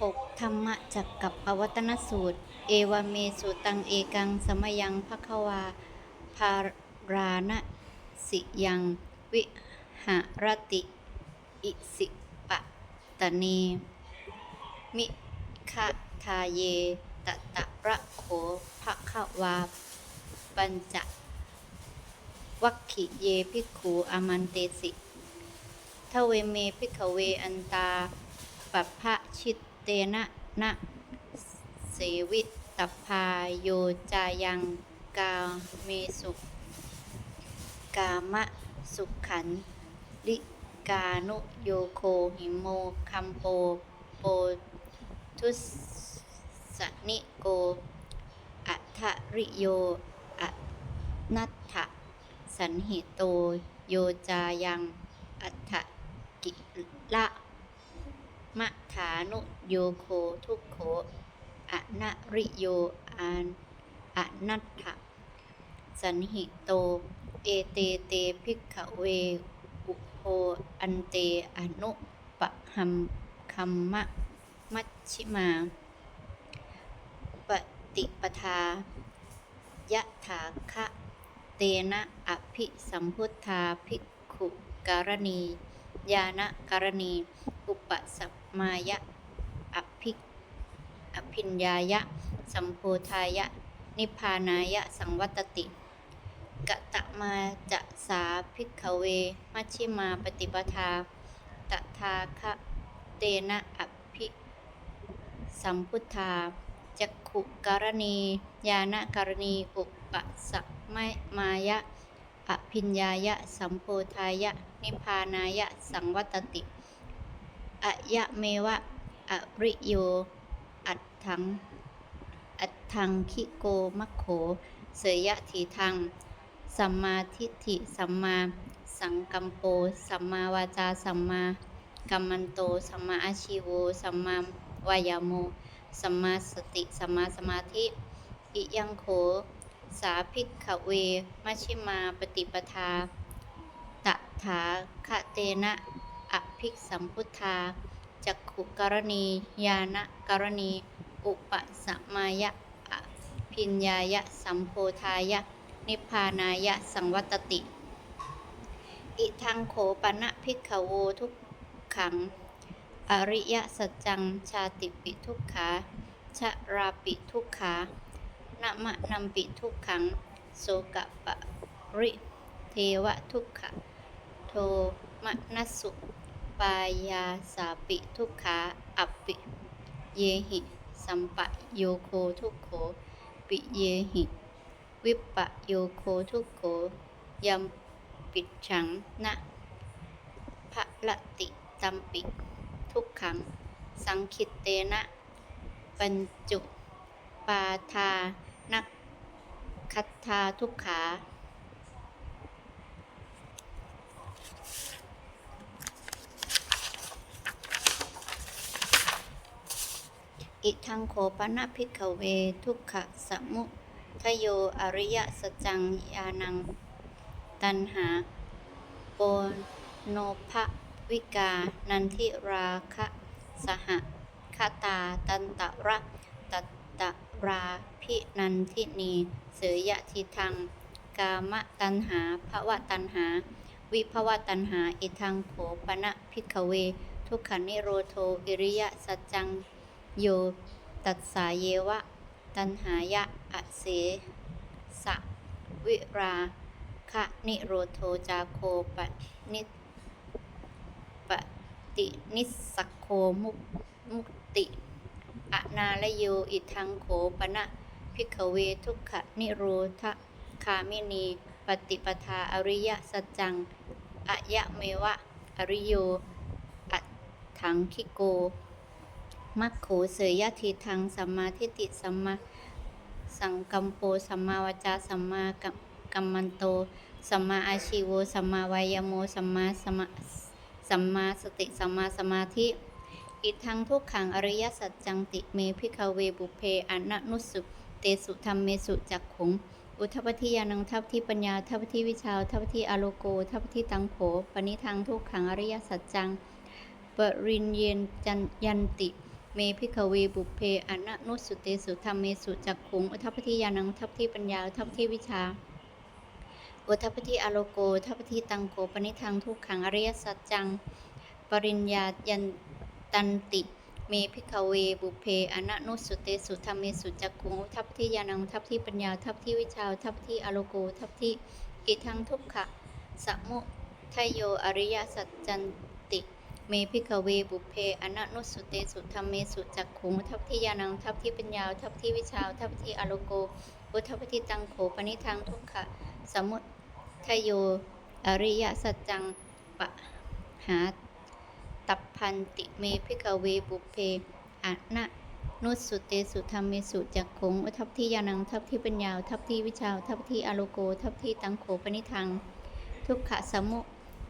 6. ธรรมจักกับปวัตนสูตร เอวเมสุตังเอกังสมยังภควาภาราณสิยังวิหารติ อิสิปะตะเนมิคะทาเยตะตะระโขภควาปัญจวัคคิเยภิกขุอามันเตสิทเวเมภิกขเวอันตาปัพพะชิต เตนะนะเสวิตตพาโยจายังกาเมสุกามะสุขันลิกานุโยโคหิโมคัมโปโปทุสนิโกอัทริโยอนัตถะสันหิโตโยจายังอัฏฐกิละมะฐานุ โยโคทุกโขอะนะริโยอานอะนัตถะสันหิโต เอเตเตภิกขเว อุโภอันเตอนุปะหัมคัมมะมัชชิมา ปฏิปทายะถาคะเตนะอภิสัมพุทธาภิกขุการณี ยานะการณี อุปสัมมายะ อภิญญายะ สัมโพธายะ นิพพานายะ สังวัตติ กะตะมาจะสาภิกขเว มัชชิมาปฏิปทา ตถาคะเตนะอภิสัมพุทธาจักขุกรณียานะกรณี อุปสัมมายะ อภิญญายะ สัมโพธายะ นิพพานายะ สังวัตติอะยะเมวะ อริโย อัตถังอัตถังคิโกมัคโข เสยยะทีทัง สัมมาทิฏฐิสัมมาสังกัมโป สัมมาวาจา สัมมากัมมันโต สัมมาอาชีโว สัมมาวายาโม สัมมาสติ สัมมาสมาธิ อิยังโข สาภิกขเว มัชิมาปฏิปทา ตถาคะเตนะอภิกสัมพุทธา จักขุกรณียานะกรณี อุปสมายะอภิญญายะ สัมโพธายะ นิพพานายะ สังวัตติ อิทังโขปะนะภิกขโวทุกขัง อริยสัจจัง ชาติปิทุกขาชะราปิทุกขานะมะนัมปิทุกขัง โสกะปะริ เทวะทุกขะ โทมนัสสุ ปายาสาปิทุกขาอัปปิเยหิ สัมปะโยโคทุกโข ปิเยหิ วิปปะโยโคทุกโขยัมปิดฉังนะภะละติตัมปิทุกขัง สังคิตเตนะปัญจุปาทานักคัตธาทุกขา อิทังโขปนะภิกขเวทุกขะสมุทโยอริยสจังยานัง ตันหา โปโนภวิกา นันทิราคะสหคตาตันตระตัตตราพินันทินีเสยยะทิทัง กามตันหาภวะตันหา วิภวะตันหา อิทังโขปนะภิกเว ทุกขนิโรโทอิริยสัจจัง โย ตัสสาเยวะ ตันหายะอเสสะ วิราคะนิโรโทจาโคปนิปตินิสักโคมุมุติอนาลโยอิทังโขปนะพิกเวทุกขะนิโรธคามินีปฏิปทาอริยสัจจังอะยะเมวะ อริโยอัถังคิโก มัคโขเสยยะทีทังสัมมาทิฏฐิสัมมาสังกัมโปสัมมาวจาสัมมากัมมันโตสัมมาอาชีโวสัมมาวายโมสัมมาสมาสัมมาสติสัมมาสมาธิ อิทังทุกขังอริยสัจจังติเมพิคเวบุเพอนะนุสุเตสุธรรมเมสุจักขุง อุทปทิยานังทัพที่ปัญญาทัพที่วิชาทัพที่อโลโกทัพที่ตังโขปณิทังทุกขังอริยสัจจังปรินเยนจันยันติ เมพิกเวบุเพอนะนุสสุเตสุธรรมเมสุจักขุงอุทัพพทิยานังทัพทิปัญญาทัพทิวิชาอุทัพพทิอโลโกทัพทิตังโกปนิทังทุกขังอริยสัจจัง ปริญญายันตันติ เมพิกเวบุเพอนะนุสสุเตสุธรรมเมสุจักขุงอุทัพพทิยานังทัพทิปัญญาทัพทิวิชาทัพทิอโลโกทัพทิอิทังทุกขะสมุทยโยอริยสัจจัน เมพิกเวบุเพอนะนุสสุเตสุธรรมเมสุจักขุงทัพทิยานังทัพทิปัญญาทัพทิวิชาอุทัพทิอโลโกอุทัพทิตังโขปนิทังทุกขะสมุทยโยอริยสัจจังปะหาตัพพันติเมพิกเวบุเพอนะนุสสุเตสุธรรมเมสุจักขุงอุทัพทิยานังทัพทิปัญญาทัพทิวิชาอุทัพทิอโลโกทัพทิตังโขปนิทังทุกขะสมุ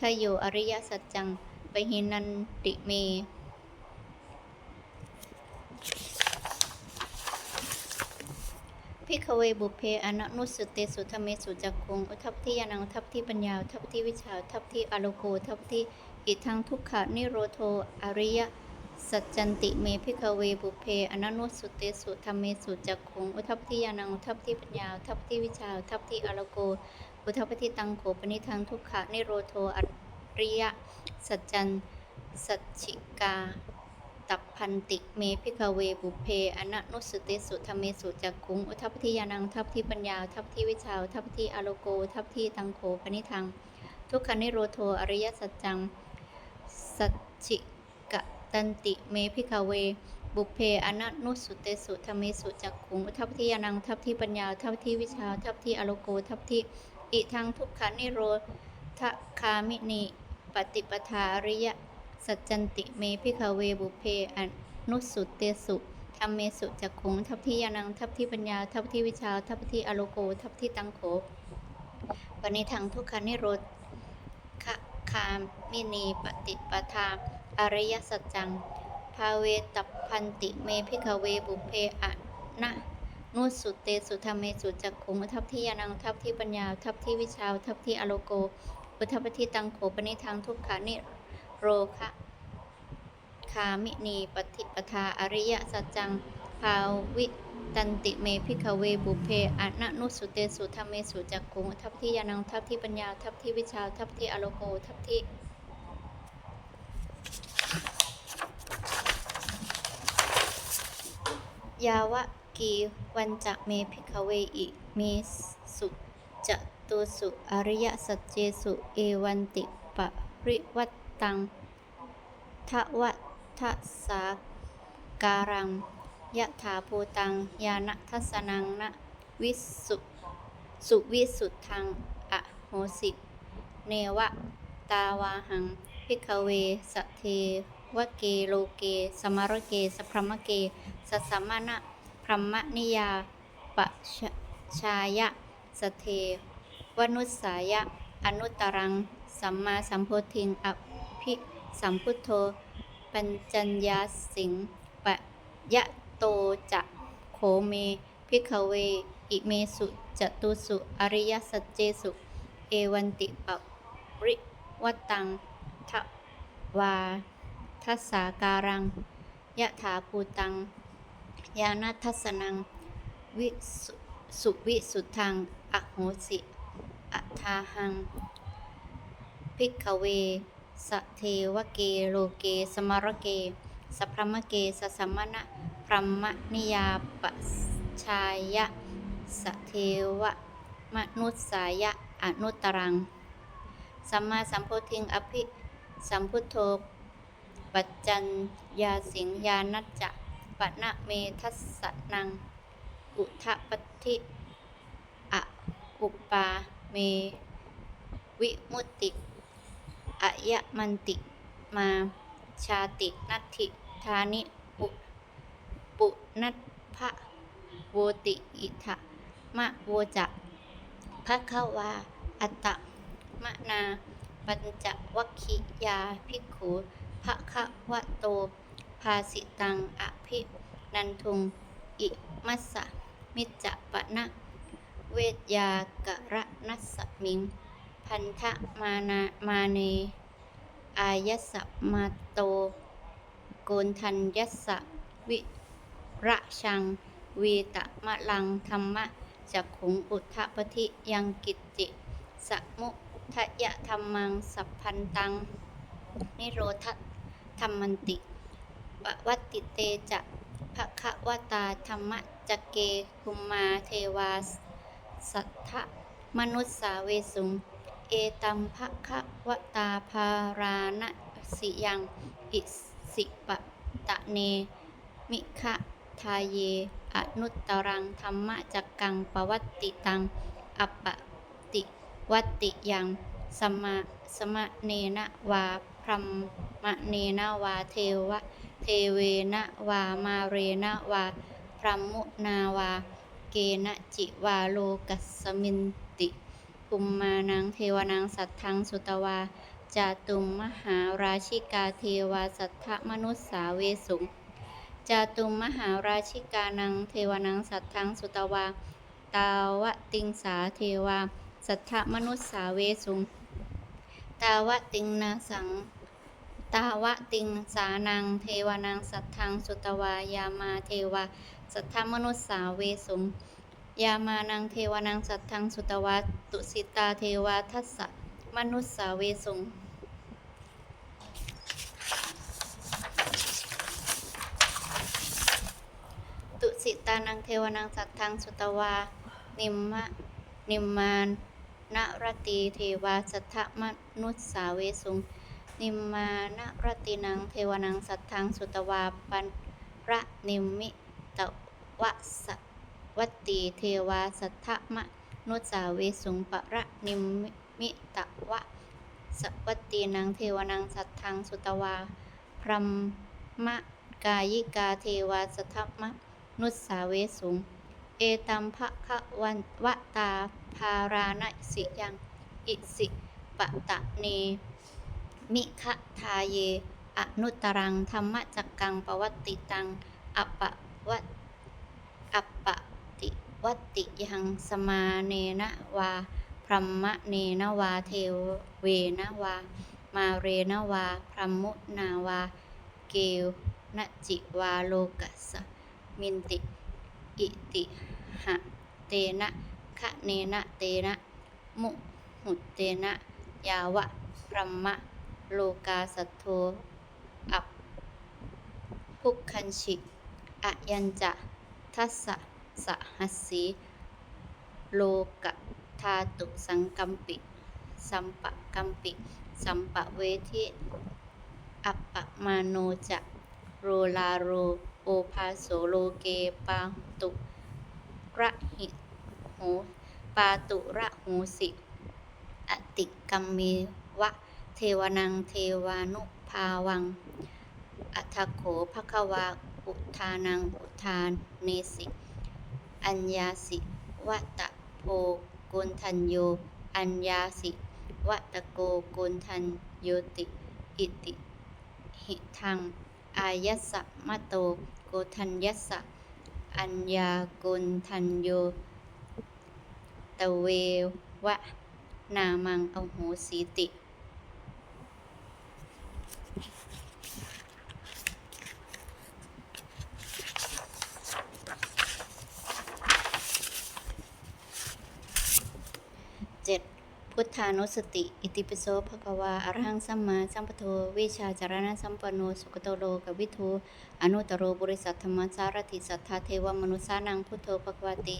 ทยโยอริยสัจจังป หินันติเม พิกเวบุเพอนะนุสสุเตสุธรรมเมสุจักคง อุทัพทิยานังทัพทิปัญญาทัพทิวิชาทัพทิอโลโกทัพทิอิทังทุกขะนิโรโทอริยสัจจันติเมพิกเวบุเพอนะนุสสุเตสุธรรมเมสุจักคงอุทัพทิยานังอุทัพทิปัญญาทัพทิวิชาทัพทิอโลโก อุทัพทิตังโขปนิทังทุกขะนิโรโทอ ริยสัจจันสัจฉิกา ตับพันติเมพิกเวบุเพอนะนุสติสุธรรมเมสุจักคุงอุทัพทิยานังทัพทิปัญญาทัพทิวิชาอุทัพทิอโลโก ทัพทิตังโขปนิทัง ทุกขนิโรโทอริยสัจจัง สัจฉิกะตันติเมพิกเวบุเพอนะนุสุเตสุธรรมสุจักขุงอุทัพทิยานังทัพทิปัญญาทัพทิวิชาอุทัพทิอโลโกทัพทิอิทังทุกขนิโรธคามินี ปฏิปทาอริยสัจจันติเมพิคเวบุเพอนุสุเตสุธรรมเมสุจักขุงทัพทิยานังทัพทิปัญญา ทัพทิวิชา ทัพทิอโลโก ทัพทิตังโขปณิทังทุกขานิโรธคคามินีปฏิปทาอริยสัจจัง ภาเวตัพันติเมพิคเวบุเพอะนะนุสุเตสุธรรมเมสุจักขุงทัพทิยานังทัพทิปัญญา ทัพทิวิชา ทัพทิอโลโก อุทัพทิตังโขปณิทังทุกขานิโรคะคามินีปฏิปทาอริยสัจจังภาวิตันติเมพิกเวบุเพอนะนุสุเตสุธรรมเมสุจักกุงทัพทิยานังทัพทิปัญญาทัพทิวิชาทัพทิอโลโกทัพทิยาวะกีวันจะเมพิกเวอิเมสุจัก ตุสุอริยสัจเจสุเอวันติปริวัตตังทวัทสาการังยะถาภูตัง ยานะทัสนังนะวิสุสุวิสุทธังอะโหสิเนวะ ตาวาหังพิกเวสเทวเกโลเก สมารเก สพรมเกสัสสมณะพรหมนิยาปชชายะสเท วนุสสายะ อนุตรัง สัมมาสัมโพธิงอภิสัมพุทโธ ปัญจัญญาสิงปะยะโตจะโขเมพิกเว อิเมสุจตุสุ อริยสัจเจสุ เอวันติปริวัตังทวาทัสสาการัง ยะถาภูตัง ยานัทัสนัง วิสุสุวิสุทธังอโหสิ อัทาหัง พิกเว สเทวเกโลเก สมารเก สพพมเก สสมณะพรหมนิยาปชายะ สเทวมนุสสายะ อนุตตรัง สัมมาสัมโพธิงอภิสัมพุทโธ ปัจจัญญาสิงญาณัจจะปะนะเมทัสสนัง อุทะปฏิอะอุปปา มวิมุตติอายะมันติ มาชาตินัตถิธานิปุปุนัทพะโวติอิทะมะโวจะภะคะวาอัตตะมะนาปัญจวัคคิยาภิกขุภะคะวะโต ภาสิตังอภินันทุง อิมัสสะมิจจะปะนะ เวทยากระนัสมิง พันธมานามาเน อายสสะมาโต โกนทันยสสะวิระชังวีตะมะลังธรรมะจักขุงอุทธปฏิยังกิตติสมุทยะธรรมัง สัพพันตัง นิโรธธรรมันติปวัตติเตจะภะคะวตาธรรมะจเกคุมมาเทวาส สัทธะมนุสสาเวสุง เอตัมภะคะวตาภาราณสิยังอิสิปะตะเน มิคะทาเย อนุตตรังธรรมะจักกังปวัตติตัง อัปปติวัตติยัง สมะสมะเนนะวาพรหมะเนนะวาเทวะ เทเวนะวามาเรนะวาพรมุนาวา เกนะจิวาโลกัสมินติภุมมานังเทวนังสัทธังสุตวาจาตุมมหาราชิกาเทวาสัทธมนุสสาเวสุงจาตุมมหาราชิกานังเทวนังสัทธังสุตวาตาวะติงสาเทวา สัทธมนุสสาเวสุง ตาวะติงนาสัง ตาวะติงสานังเทวนังสัทธังสุตวายามาเทวา สัทธมนุสสาเวสุงยามานังเทวานังสัทธังสุตวาตุสิตาเทวาทัสสะมนุสสาเวสุงตุสิตานังเทวานังสัทธังสุตวา นิมมะนิมมานนรตีเทวาสัทธมนุสสาเวสุง นิมมานรตินังเทวานังสัทธังสุตวาปันระนิมมิ ตวสวัตตีเทวาสัทธมนุสสาเวสุงปะระนิมมิตวะสวัตตีนังเทวนังสัทธังสุตวา พรหมกายิกาเทวาสัทธมนุสสาเวสุง เอตัมภะคะวันวะตาภาราณสิยัง อิสิปะตะเน มิคะทาเย อนุตรังธรรมจักกังปวัตติตังอปะ วะอัปปะติวัติยังสมาเนนะวาพรหมเนนะวาเทเวนะวา มาเรนะวา พรหมุนาวา เกวนจิวาโลกัสมินติ อิติหะเตนะคะเนนะเตนะ มุหุเตนะ ยาวะพรหมโลกาสัทโธอัปพุกคันชิ อะยัญจะทัสสะสหัสสีโลกะธาตุสังกัมปิ สัมปะกัมปิ สัมปะเวทิอัปปะมาโนจะโรลาโรโอภาโสโลเกปาตุระหิโหปาตุระหูสิอติกัมเมวะเทวนังเทวานุภาวัง อัทโขภควา อุทานังอุทานเนสิ อัญญาสิวะตะโพโกนทันโย อัญญาสิวะตะโกโกนทันโยติ อิติ หิทัง อายัสสะมะโตโกทัญยัสสะ อัญญาโกนทันโย ตะเววะ นามังอโหสีติ เจ็ด พุทธานุสติ อิติปิโสภควาอรหังสัมมาสัมพุทโธวิชาจารณะสัมปันโนสุขโตโลกวิทูอนุตโรบริสัทธรรมสารถิสัทธาเทวมนุสานังพุทโธภควติ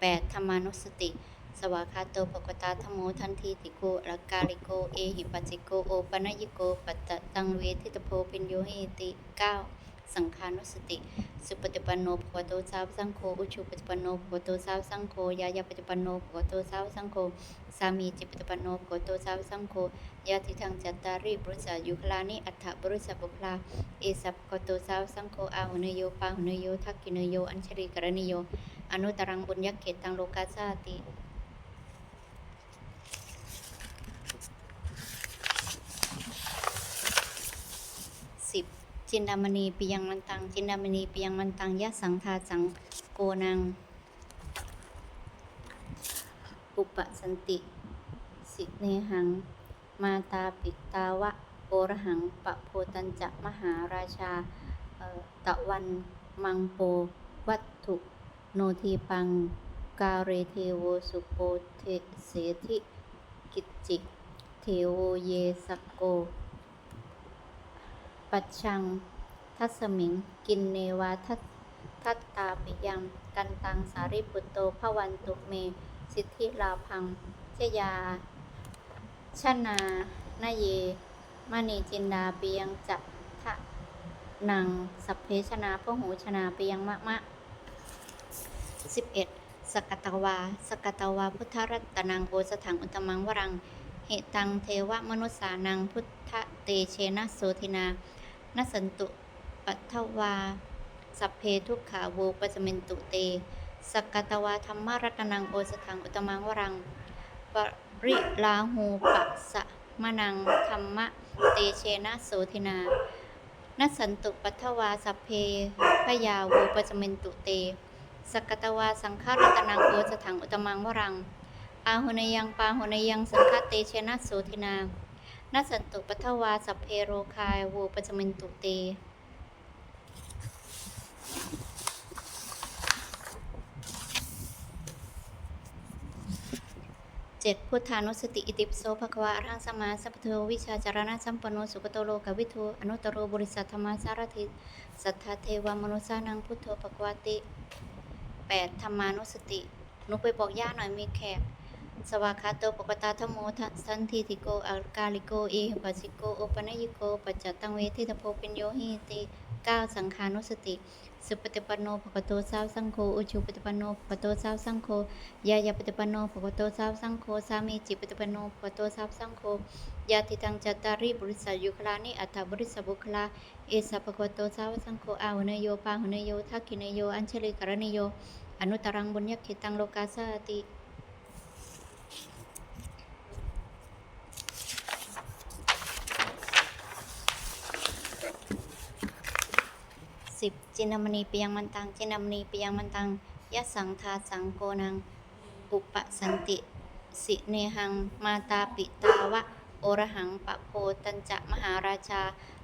แปดธรรมานุสติ สวากขาโตภควตาธรรมโมทันทีติโกรักกาลิโก เอหิปัสสิโก โอปนยิโก ปัตตังเวทิตโพปิญโยหิติเก้า สังขานุสติ สุปฏิปันโนภควโตสาวสังโฆอุชุปฏิปันโนภควโตสาวสังโฆยายาปฏิปันโนภควโตสาวสังโฆสามีจิปฏิปันโนภควโตสาวสังโฆยาติทังจัตตาริบริษัทยุคลานิอัฏฐบริษัทบุคลาเอสัพภควโตสาวสังโฆอาหุเนโยปาหุเนโยทักกิเนโยอัญชริกรณิโยอนุตรังบุญยักเขตังโลกาสาติ สิบ จินดามณีปิยังมันตัง จินดามณีปิยังมันตังยะสังทาสังโกนังปุปปสันติ สิเนหัง มาตาปิตาวะโอรหังปะโพตัญจะมหาราชาตะวันมังโป วัตถุ โนทีปัง กาเรเทโวสุโปเทเสธิกิจจิ เทโวเยสกโก ปัจชัง ทัสมิง กินเนวาทัตทัตตาปิยังกันตังสาริปุตโตภวันตุเม สิทธิลาพังเชยาชนานาเยมณีจินดาปิยังจัตทะนังสัพเพชนาพหูชนาปิยังมะมะ 11. สกตวา สกตวา พุทธรัตนังโอสถังอุตมังวรัง เหตังเทวมนุษสานังพุทธเตเชนะโสทินา นสันตุปัทวา สัพเพทุกขาโวปัสมินตุเตสกตวาธรรมารัตนังโอสถังอุตมังวรัง ปริลาหูปัสสะมนังธรรมะเตเชนะโสทินานสันตุปัทวาสัพเพพยาโวปัสมินตุเตสกตวาสังฆรัตนังโอสถังอุตมังวรัง อาหุนยังปาหุนยังสังฆเตเชนะโสทินา นัสสันตุปัทวาสัพเพโรคายโวปัจมินตุเตเจ็ดพุทธานุสติอิติปโสภควาอรหังสมาสัพพะโทวิชาจารณะสัมปโนสุขโตโลกวิทูอนุตโรบริสัทธรรมาสารถิสัทธาเทวามนุสานังพุทโธภควติแปดธรรมานุสติหนูไปบอกย่าหน่อยมีแขก สวากาโตปกตาธรรมโมทัสันทิติโกอากาลิโกเอหิปัสสิโกโอปนยิโกปัจจตังเวทิตโพปิญโยหิติเก้าสังขานุสติ สุปฏิปันโนภควโตสาวสังโฆอุชุปฏิปันโนภควโตสาวสังโฆยายาปฏิปันโนภควโตสาวสังโฆสามีจิปฏิปันโนภควโตสาวสังโฆยาติตังจัตตาริบริสัยุคลานิอัตถบริสบุคลาเอสะภควโตสาวสังโฆอาหุเนโยปาหุเนโยทักขิเนโยอัญเชลิกรณิโย อนุตรังบุญญคิตังโลกาสาติ สิบจินามณีเปียงมันตังจินามณีเปียงมันตังยะสังทาสังโกนัง อุปสันติ สิเนหัง มาตาปิตาวะ โอรหังปะโพตัญจะมหาราชา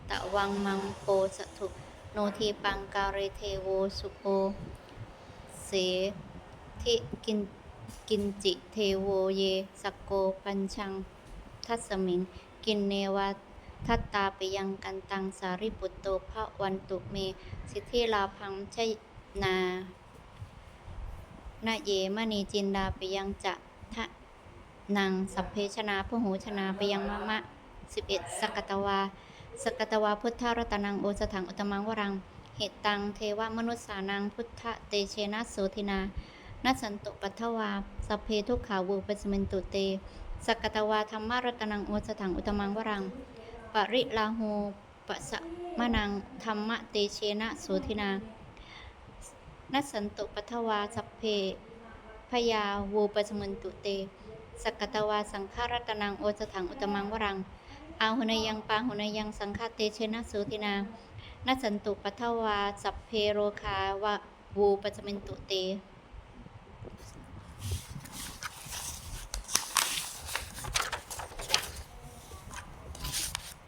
ตะวังมังโปสถุโนทีปังกาเรเทโวสุโปเสทิกินกินจิเทโวเยสกโกปัญชัง ทัสมิง กินเนวา ทัตตาไปยังกันตังสาริปุตโตภะวันตุเม สิทธิลาพังชยนานาเยมณีจินดาไปยังจะทะนางสัพเพชนาพหูชนาไปยังมะมะสิบเอ็ดสกตวา สกตวาพุทธรัตนังโอสถังอุตมังวรัง เหตตังเทวมนุษสานังพุทธเตเชนะโสทินานัสันตุปัทวาสัพเพทุกขาวูปสมินตุเต สกตวาธรรมารัตนังโอสถังอุตมังวรัง ปริลาหูปัสะมะนังธรรมะเตเชนะโสทินานัสสันตุปัทวาสัพเพพยาวูปสมินตุเต สกตวาสังฆารัตนังโอสถังอุตมังวรัง อาหุนยังปาหุนยังสังฆเตเชนะโสทินานัสสันตุปัทวาสัพเพโรคาวะวูปัจมินตุเต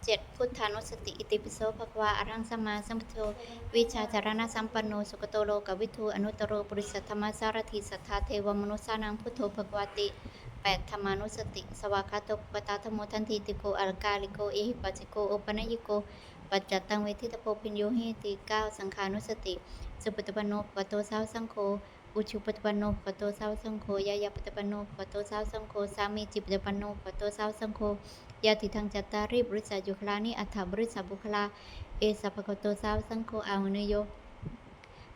เจ็ดพุทธานุสติ อิติปิโสภควาอรังสมาสัมพุทโธวิชาจารณะสัมปันโนสุกโตโลกวิทูอนุตโรปุริสัทธรรมสารถิสัทธาเทวมนุสานังพุทโธภควาติแปดธรรมานุสติ สวากาโตปปตาธรรมโมทันทีติโกอัลกาลิโกเอหิปัสสิโกโอปนยิโกปัจจตังเวทิตโพปิญโยหิติเก้าสังขานุสติ สุปฏิปโนภควโตสาวสังโฆ อุชุปฏิปันโนภควโตสาวสังโฆยายาปฏิปันโนภควโตสาวสังโฆสามีจิปฏิปันโนภควโตสาวสังโฆยาติทังจัตตาริบริษัทยุคลานิอัฏฐบริษัทบุคลา เอสัพโกโตสาวสังโฆอาหุเนโย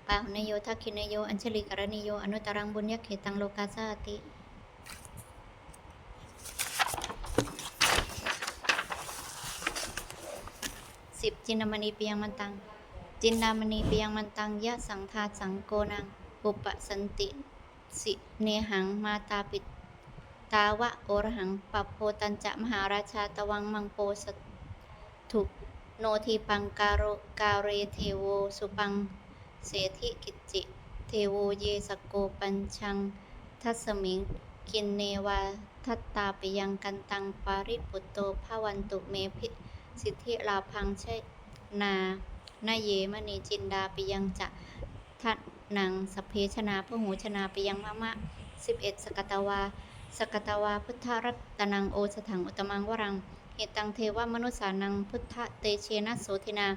ปาหุเนโยทักขิเนโย อัญชลิกรณิโย อนุตรังบุญญเขตังโลกาสาติสิบจินดามณีเปียงมันตัง จินดามณีเปียงมันตังยะสังทาสังโกนัง อุปสันติ สิเนหังมาตาปิตตาวะโอรหังปปโพตัญจะมหาราชาตวังมังโปสถุโนทีปังกาโรกาเรเทโวสุปังเสธิกิจจิ เทโวเยสกโกปัญชัง ทัสมิง กินเนวาทัตตาปิยังกันตังปาริปุตโตภาวันตุเมพิสิทธิลาพังใชนา นาเยมณีจินดาปิยังจะทะ นังสพเพชนาพหูชนาปิยังมะมะสิบเอ็ดสกตวา สกตวา พุทธรัตนังโอสถังอุตมังวรังเหตังเทวมนุสานังพุทธเตเชนะโสทินา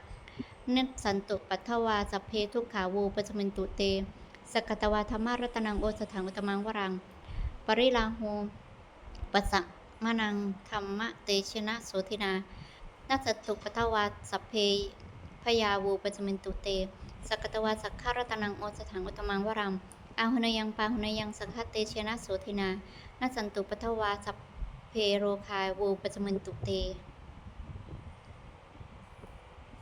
เนสันตุปัทวาสัพเพทุกขาวูปจมินตุเต สกตวาธรรมรัตนังโอสถังอุตมังวรัง ปริลาโหปัสสะมนังธรรมเตชนะโสทินานัสตุปัทวาสัพเพพยาวูปจมินตุเต สกตวาสักขารตนังโอสถังอุตมังวรังอาหุนยังปาหุนยังสักขเตชนะโสทินานัสันตุปัทวาสัพเพโรคาวูปจมินตุเต